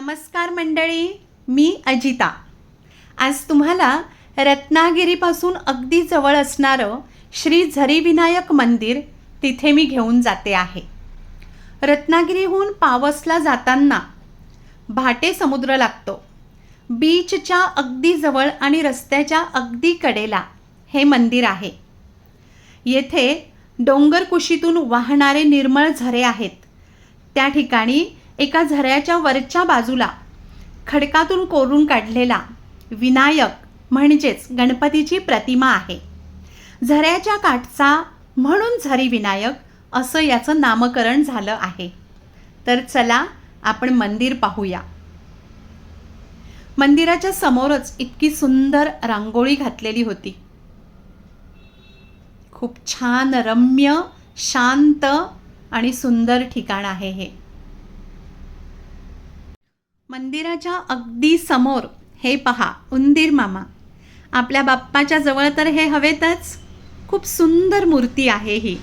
नमस्कार मंडळी मी अजिता. आज तुम्हाला रत्नागिरीपासून अगदी जवळ असणारं श्री झरीविनायक मंदिर तिथे मी घेऊन जाते आहे. रत्नागिरीहून पावसला जाताना भाटे समुद्र लागतो. बीचच्या अगदी जवळ आणि रस्त्याच्या अगदी कडेला हे मंदिर आहे. येथे डोंगरकुशीतून वाहणारे निर्मळ झरे आहेत. त्या ठिकाणी एका झऱ्याच्या वरच्या बाजूला खडकातून कोरून काढलेला विनायक म्हणजेच गणपतीची प्रतिमा आहे. झऱ्याच्या काठचा म्हणून झरी विनायक असं याचं नामकरण झालं आहे. तर चला आपण मंदिर पाहूया. मंदिराच्या समोरच इतकी सुंदर रांगोळी घातलेली होती. खूप छान रम्य शांत आणि सुंदर ठिकाण आहे हे. मंदिराच्या अगदी समोर हे पहा उंदीर मामा. आपल्या बाप्पाच्या जवळ तर हे हवेतच. खूप सुंदर मूर्ती आहे ही.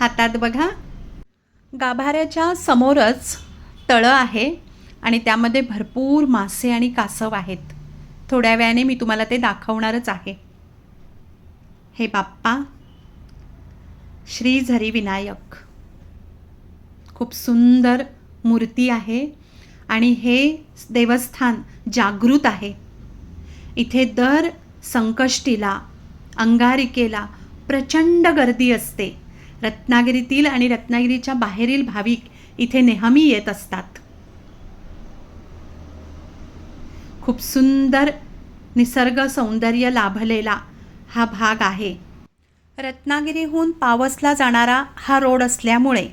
हातात बघा. गाभाऱ्याच्या समोरच तळं आहे आणि त्यामध्ये भरपूर मासे आणि कासव आहेत. थोड्या वेळाने मी तुम्हाला ते दाखवणारच आहे. हे बाप्पा श्री झरी विनायक. खूप सुंदर मूर्ती आहे आणि हे देवस्थान जागृत आहे. इथे दर संकष्टीला अंगारिकेला प्रचंड गर्दी असते. रत्नागिरीतील आणि रत्नागिरीच्या बाहेरील भाविक इथे नेहमी येत असतात. खूप सुंदर निसर्ग सौंदर्य लाभलेला हा भाग आहे. रत्नागिरीहून पावसला जाणारा हा रोड असल्यामुळे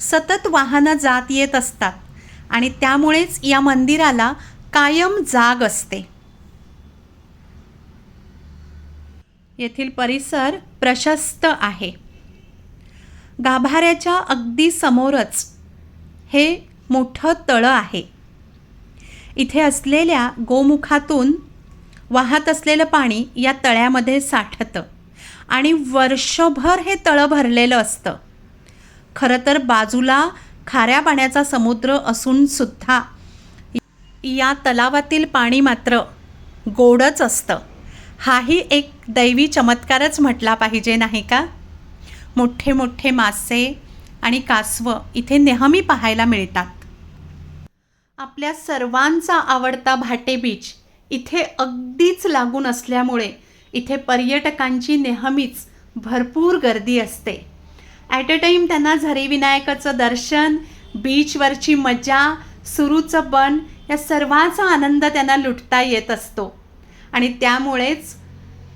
सतत वाहनं जात येत असतात आणि त्यामुळेच या मंदिराला कायम जाग असते. येथील परिसर प्रशस्त आहे. गाभाऱ्याच्या अगदी समोरच हे मोठं तळं आहे. इथे असलेल्या गोमुखातून वाहत असलेलं पाणी या तळ्यामध्ये साठतं आणि वर्षभर हे तळं भरलेलं असतं. खरं तर बाजूला खाऱ्या पाण्याचा समुद्र असून सुद्धा या तलावातील पाणी मात्र गोडच असतं. हाही एक दैवी चमत्कारच म्हटला पाहिजे नाही का? मोठे मोठे मासे आणि कासवं इथे नेहमी पाहायला मिळतात. आपल्या सर्वांचा आवडता भाटे बीच इथे अगदीच लागून असल्यामुळे इथे पर्यटकांची नेहमीच भरपूर गर्दी असते. ॲट अ टाईम त्यांना झरी विनायकाचं दर्शन बीचवरची मजा सुरूचं बन या सर्वांचा आनंद त्यांना लुटता येत असतो. आणि त्यामुळेच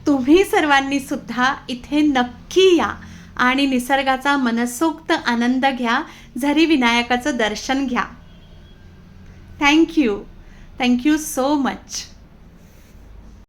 तुम्ही सर्वांनी सुद्धा इथे नक्की या आणि निसर्गाचा मनसोक्त आनंद घ्या झरी विनायकाचं दर्शन घ्या. Thank you thank you so much